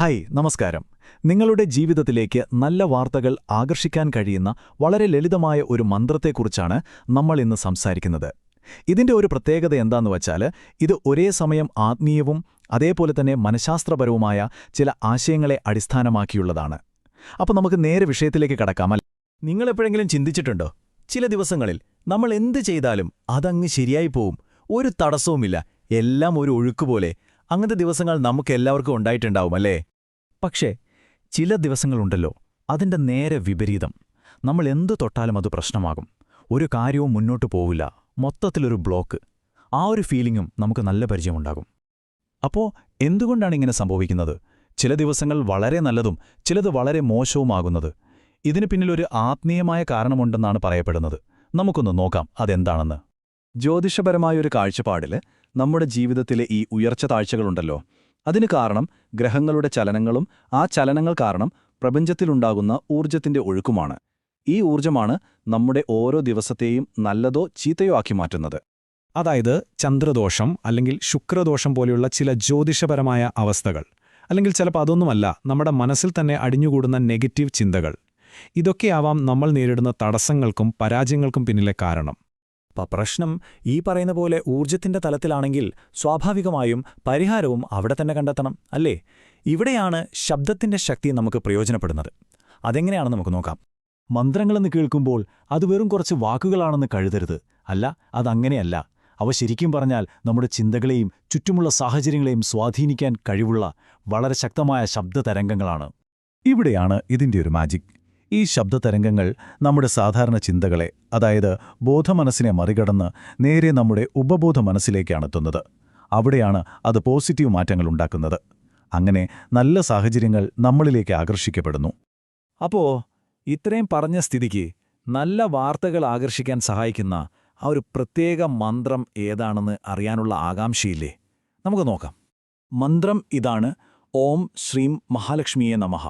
Hi നമസ്കാരം. നിങ്ങളുടെ ജീവിതത്തിലേക്ക് നല്ല വാർത്തകൾ ആകർഷിക്കാൻ കഴിയുന്ന വളരെ ലളിതമായ ഒരു മന്ത്രത്തെക്കുറിച്ചാണ് നമ്മൾ ഇന്ന് സംസാരിക്കുന്നത്. ഇതിന്റെ ഒരു പ്രത്യേകത എന്താന്ന് വച്ചാൽ ഇത് ഒരേ സമയം ആത്മീയവും അതേപോലെ തന്നെ മനഃശാസ്ത്രപരവുമായ ചില ആശയങ്ങളെ അടിസ്ഥാനമാക്കിയുള്ളതാണ്. അപ്പോൾ നമുക്ക് നേരെ വിഷയത്തിലേക്ക് കടക്കാമല്ല നിങ്ങളെപ്പോഴെങ്കിലും ചിന്തിച്ചിട്ടുണ്ടോ? ചില ദിവസങ്ങളിൽ നമ്മൾ എന്ത് ചെയ്താലും അതങ്ങ് ശരിയായി പോവും. ഒരു തടസ്സവുമില്ല. എല്ലാം ഒരു ഒഴുക്കുപോലെ അങ്ങനത്തെ ദിവസങ്ങൾ നമുക്കെല്ലാവർക്കും ഉണ്ടായിട്ടുണ്ടാവും അല്ലേ? പക്ഷേ ചില ദിവസങ്ങളുണ്ടല്ലോ അതിന്റെ നേരെ വിപരീതം. നമ്മൾ എന്തു തൊട്ടാലും അത് പ്രശ്നമാകും. ഒരു കാര്യവും മുന്നോട്ട് പോവില്ല. മൊത്തത്തിലൊരു ബ്ലോക്ക്. ആ ഒരു ഫീലിങ്ങും നമുക്ക് നല്ല പരിചയമുണ്ടാകും. അപ്പോ എന്തുകൊണ്ടാണ് ഇങ്ങനെ സംഭവിക്കുന്നത്? ചില ദിവസങ്ങൾ വളരെ നല്ലതും ചിലത് വളരെ മോശവുമാകുന്നത്. ഇതിന് പിന്നിലൊരു ആത്മീയമായ കാരണമുണ്ടെന്നാണ് പറയപ്പെടുന്നത്. നമുക്കൊന്ന് നോക്കാം അതെന്താണെന്ന്. ജ്യോതിഷപരമായൊരു കാഴ്ചപ്പാടിൽ നമ്മുടെ ജീവിതത്തിലെ ഈ ഉയർച്ച താഴ്ചകളുണ്ടല്ലോ. അതിന് കാരണം ഗ്രഹങ്ങളുടെ ചലനങ്ങളും ആ ചലനങ്ങൾ കാരണം പ്രപഞ്ചത്തിലുണ്ടാകുന്ന ഊർജത്തിന്റെ ഒഴുക്കുമാണ്. ഈ ഊർജമാണ് നമ്മുടെ ഓരോ ദിവസത്തെയും നല്ലതോ ചീത്തയോ ആക്കി മാറ്റുന്നത്. അതായത് ചന്ദ്രദോഷം അല്ലെങ്കിൽ ശുക്രദോഷം പോലെയുള്ള ചില ജ്യോതിഷപരമായ അവസ്ഥകൾ. അല്ലെങ്കിൽ ചിലപ്പോൾ അതൊന്നുമല്ല നമ്മുടെ മനസ്സിൽ തന്നെ അടിഞ്ഞുകൂടുന്ന നെഗറ്റീവ് ചിന്തകൾ. ഇതൊക്കെയാവാം നമ്മൾ നേരിടുന്ന തടസ്സങ്ങൾക്കും പരാജയങ്ങൾക്കും പിന്നിലെ കാരണം. പ്രശ്നം ഈ പറയുന്ന പോലെ ഊർജത്തിന്റെ തലത്തിലാണെങ്കിൽ സ്വാഭാവികമായും പരിഹാരവും അവിടെ തന്നെ കണ്ടെത്തണം അല്ലേ? ഇവിടെയാണ് ശബ്ദത്തിന്റെ ശക്തി നമുക്ക് പ്രയോജനപ്പെടുന്നത്. അതെങ്ങനെയാണെന്ന് നമുക്ക് നോക്കാം. മന്ത്രങ്ങളെന്ന് കേൾക്കുമ്പോൾ അത് വെറും കുറച്ച് വാക്കുകളാണെന്ന് കഴുതരുത് അല്ല അതങ്ങനെയല്ല അവ ശരിക്കും പറഞ്ഞാൽ നമ്മുടെ ചിന്തകളെയും ചുറ്റുമുള്ള സാഹചര്യങ്ങളെയും സ്വാധീനിക്കാൻ കഴിവുള്ള വളരെ ശക്തമായ ശബ്ദതരംഗങ്ങളാണ് ഇവിടെയാണ് ഇതിന്റെ ഒരു മാജിക് ഈ ശബ്ദതരംഗങ്ങൾ നമ്മുടെ സാധാരണ ചിന്തകളെ അതായത് ബോധമനസ്സിനെ മറികടന്ന് നേരെ നമ്മുടെ ഉപബോധ മനസ്സിലേക്കാണ് എത്തുന്നത്. അവിടെയാണ് അത് പോസിറ്റീവ് മാറ്റങ്ങൾ ഉണ്ടാക്കുന്നത്. അങ്ങനെ നല്ല സാഹചര്യങ്ങൾ നമ്മളിലേക്ക് ആകർഷിക്കപ്പെടുന്നു. അപ്പോ ഇത്രയും പറഞ്ഞ സ്ഥിതിക്ക് നല്ല വാർത്തകൾ ആകർഷിക്കാൻ സഹായിക്കുന്ന ആ ഒരു പ്രത്യേക മന്ത്രം ഏതാണെന്ന് അറിയാനുള്ള ആകാംക്ഷയില്ലേ? നമുക്ക് നോക്കാം. മന്ത്രം ഇതാണ് ഓം ശ്രീം മഹാലക്ഷ്മിയെ നമഃ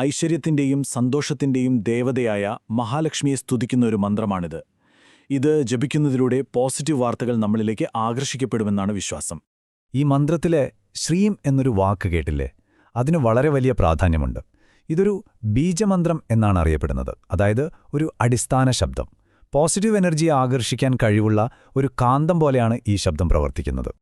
ഐശ്വര്യത്തിന്റെയും സന്തോഷത്തിന്റെയും ദേവതയായ മഹാലക്ഷ്മിയെ സ്തുതിക്കുന്ന ഒരു മന്ത്രമാണിത്. ഇത് ജപിക്കുന്നതിലൂടെ പോസിറ്റീവ് വാർത്തകൾ നമ്മളിലേക്ക് ആകർഷിക്കപ്പെടുമെന്നാണ് വിശ്വാസം. ഈ മന്ത്രത്തിലെ ശ്രീം എന്നൊരു വാക്ക് കേട്ടില്ലേ? അതിന് വളരെ വലിയ പ്രാധാന്യമുണ്ട്. ഇതൊരു ബീജമന്ത്രം എന്നാണ് അറിയപ്പെടുന്നത്. അതായത് ഒരു അടിസ്ഥാന ശബ്ദം. പോസിറ്റീവ് എനർജിയെ ആകർഷിക്കാൻ കഴിവുള്ള ഒരു കാന്തം പോലെയാണ് ഈ ശബ്ദം പ്രവർത്തിക്കുന്നത്.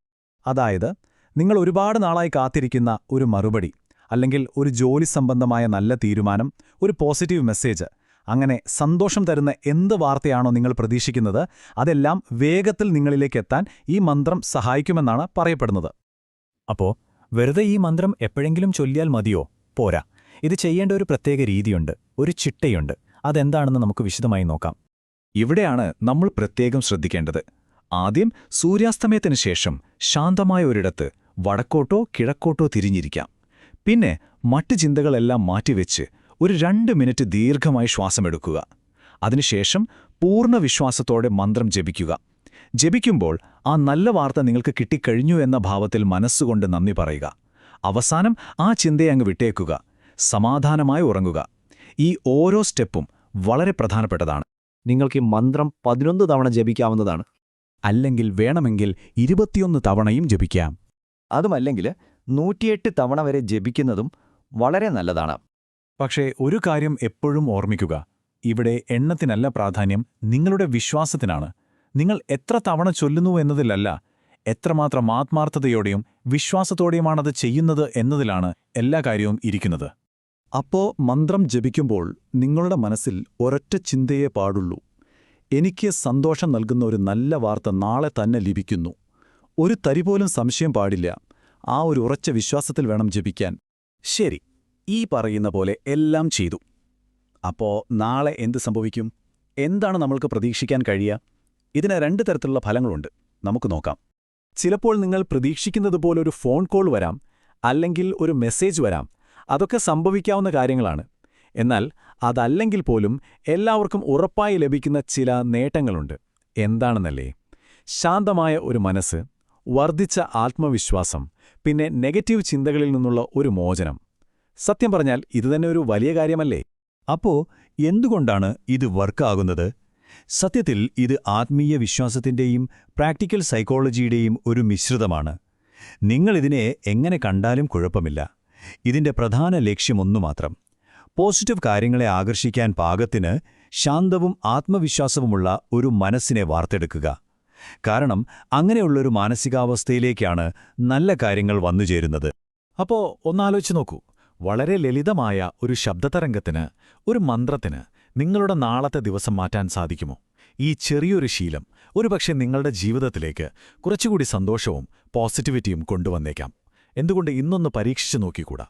അതായത് നിങ്ങൾ ഒരുപാട് നാളായി കാത്തിരിക്കുന്ന ഒരു മറുപടി അല്ലെങ്കിൽ ഒരു ജോലി സംബന്ധമായ നല്ല തീരുമാനം ഒരു പോസിറ്റീവ് മെസ്സേജ് അങ്ങനെ സന്തോഷം തരുന്ന എന്ത് വാർത്തയാണോ നിങ്ങൾ പ്രതീക്ഷിക്കുന്നത് അതെല്ലാം വേഗത്തിൽ നിങ്ങളിലേക്ക് എത്താൻ ഈ മന്ത്രം സഹായിക്കുമെന്നാണ് പറയപ്പെടുന്നത്. അപ്പോ വെറുതെ ഈ മന്ത്രം എപ്പോഴെങ്കിലും ചൊല്ലിയാൽ മതിയോ? പോരാ. ഇത് ചെയ്യേണ്ട ഒരു പ്രത്യേക രീതിയുണ്ട് ഒരു ചിട്ടയുണ്ട്. അതെന്താണെന്ന് നമുക്ക് വിശദമായി നോക്കാം. ഇവിടെയാണ് നമ്മൾ പ്രത്യേകം ശ്രദ്ധിക്കേണ്ടത്. ആദ്യം സൂര്യാസ്തമയത്തിനു ശേഷം ശാന്തമായ ഒരിടത്ത് വടക്കോട്ടോ കിഴക്കോട്ടോ തിരിഞ്ഞിരിക്കാം. പിന്നെ മറ്റു ചിന്തകളെല്ലാം മാറ്റിവെച്ച് ഒരു രണ്ട് മിനിറ്റ് ദീർഘമായി ശ്വാസമെടുക്കുക. അതിനുശേഷം പൂർണ വിശ്വാസത്തോടെ മന്ത്രം ജപിക്കുക. ജപിക്കുമ്പോൾ ആ നല്ല വാർത്ത നിങ്ങൾക്ക് കിട്ടിക്കഴിഞ്ഞു എന്ന ഭാവത്തിൽ മനസ്സുകൊണ്ട് നന്ദി പറയുക. അവസാനം ആ ചിന്തയെ അങ്ങ് വിട്ടേക്കുക. സമാധാനമായി ഉറങ്ങുക. ഈ ഓരോ സ്റ്റെപ്പും വളരെ പ്രധാനപ്പെട്ടതാണ്. നിങ്ങൾക്ക് ഈ മന്ത്രം പതിനൊന്ന് തവണ ജപിക്കാവുന്നതാണ്. അല്ലെങ്കിൽ വേണമെങ്കിൽ ഇരുപത്തിയൊന്ന് തവണയും ജപിക്കാം. അതുമല്ലെങ്കിൽ നൂറ്റിയെട്ട് തവണ വരെ ജപിക്കുന്നതും വളരെ നല്ലതാണ്. പക്ഷേ ഒരു കാര്യം എപ്പോഴും ഓർമ്മിക്കുക. ഇവിടെ എണ്ണത്തിനല്ല പ്രാധാന്യം നിങ്ങളുടെ വിശ്വാസത്തിനാണ്. നിങ്ങൾ എത്ര തവണ ചൊല്ലുന്നു എന്നതിലല്ല എത്രമാത്രം ആത്മാർത്ഥതയോടെയും വിശ്വാസത്തോടെയുമാണത് ചെയ്യുന്നത് എന്നതിലാണ് എല്ലാ കാര്യവും ഇരിക്കുന്നത്. അപ്പോ മന്ത്രം ജപിക്കുമ്പോൾ നിങ്ങളുടെ മനസ്സിൽ ഒരൊറ്റ ചിന്തയെ പാടുള്ളൂ. എനിക്ക് സന്തോഷം നൽകുന്ന ഒരു നല്ല വാർത്ത നാളെ തന്നെ ലഭിക്കുന്നു. ഒരു തരി പോലും സംശയം പാടില്ല. ആ ഒരു ഉറച്ച വിശ്വാസത്തിൽ വേണം ജപിക്കാൻ. ശരി ഈ പറയുന്ന പോലെ എല്ലാം ചെയ്തു. അപ്പോ നാളെ എന്ത് സംഭവിക്കും? എന്താണ് നമ്മൾക്ക് പ്രതീക്ഷിക്കാൻ കഴിയുക? ഇതിന് രണ്ട് തരത്തിലുള്ള ഫലങ്ങളുണ്ട്. നമുക്ക് നോക്കാം. ചിലപ്പോൾ നിങ്ങൾ പ്രതീക്ഷിക്കുന്നത് ഒരു ഫോൺ കോൾ വരാം അല്ലെങ്കിൽ ഒരു മെസ്സേജ് വരാം. അതൊക്കെ സംഭവിക്കാവുന്ന കാര്യങ്ങളാണ്. എന്നാൽ അതല്ലെങ്കിൽ പോലും എല്ലാവർക്കും ഉറപ്പായി ലഭിക്കുന്ന ചില നേട്ടങ്ങളുണ്ട്. എന്താണെന്നല്ലേ? ശാന്തമായ ഒരു മനസ്സ് വർദ്ധിച്ച ആത്മവിശ്വാസം പിന്നെ നെഗറ്റീവ് ചിന്തകളിൽ നിന്നുള്ള ഒരു മോചനം. സത്യം പറഞ്ഞാൽ ഇതുതന്നെ ഒരു വലിയ കാര്യമല്ലേ? അപ്പോ എന്തുകൊണ്ടാണ് ഇത് വർക്കാകുന്നത്? സത്യത്തിൽ ഇത് ആത്മീയ വിശ്വാസത്തിന്റെയും പ്രാക്ടിക്കൽ സൈക്കോളജിയുടെയും ഒരു മിശ്രിതമാണ്. നിങ്ങളിതിനെ എങ്ങനെ കണ്ടാലും കുഴപ്പമില്ല. ഇതിന്റെ പ്രധാന ലക്ഷ്യമൊന്നു മാത്രം. പോസിറ്റീവ് കാര്യങ്ങളെ ആകർഷിക്കാൻ പാകത്തിന് ശാന്തവും ആത്മവിശ്വാസവുമുള്ള ഒരു മനസ്സിനെ വാർത്തെടുക്കുക. കാരണം അങ്ങനെയുള്ളൊരു മാനസികാവസ്ഥയിലേക്കാണ് നല്ല കാര്യങ്ങൾ വന്നുചേരുന്നത് അപ്പോ ഒന്നാലോചിച്ച് നോക്കൂ. വളരെ ലളിതമായ ഒരു ശബ്ദതരംഗത്തിന് ഒരു മന്ത്രത്തിന് നിങ്ങളുടെ നാളത്തെ ദിവസം മാറ്റാൻ സാധിക്കുമോ? ഈ ചെറിയൊരു ശീലം ഒരുപക്ഷെ നിങ്ങളുടെ ജീവിതത്തിലേക്ക് കുറച്ചുകൂടി സന്തോഷവും പോസിറ്റിവിറ്റിയും കൊണ്ടുവന്നേക്കാം. എന്തുകൊണ്ട് ഇന്നൊന്ന് പരീക്ഷിച്ചു നോക്കിക്കൂടാ?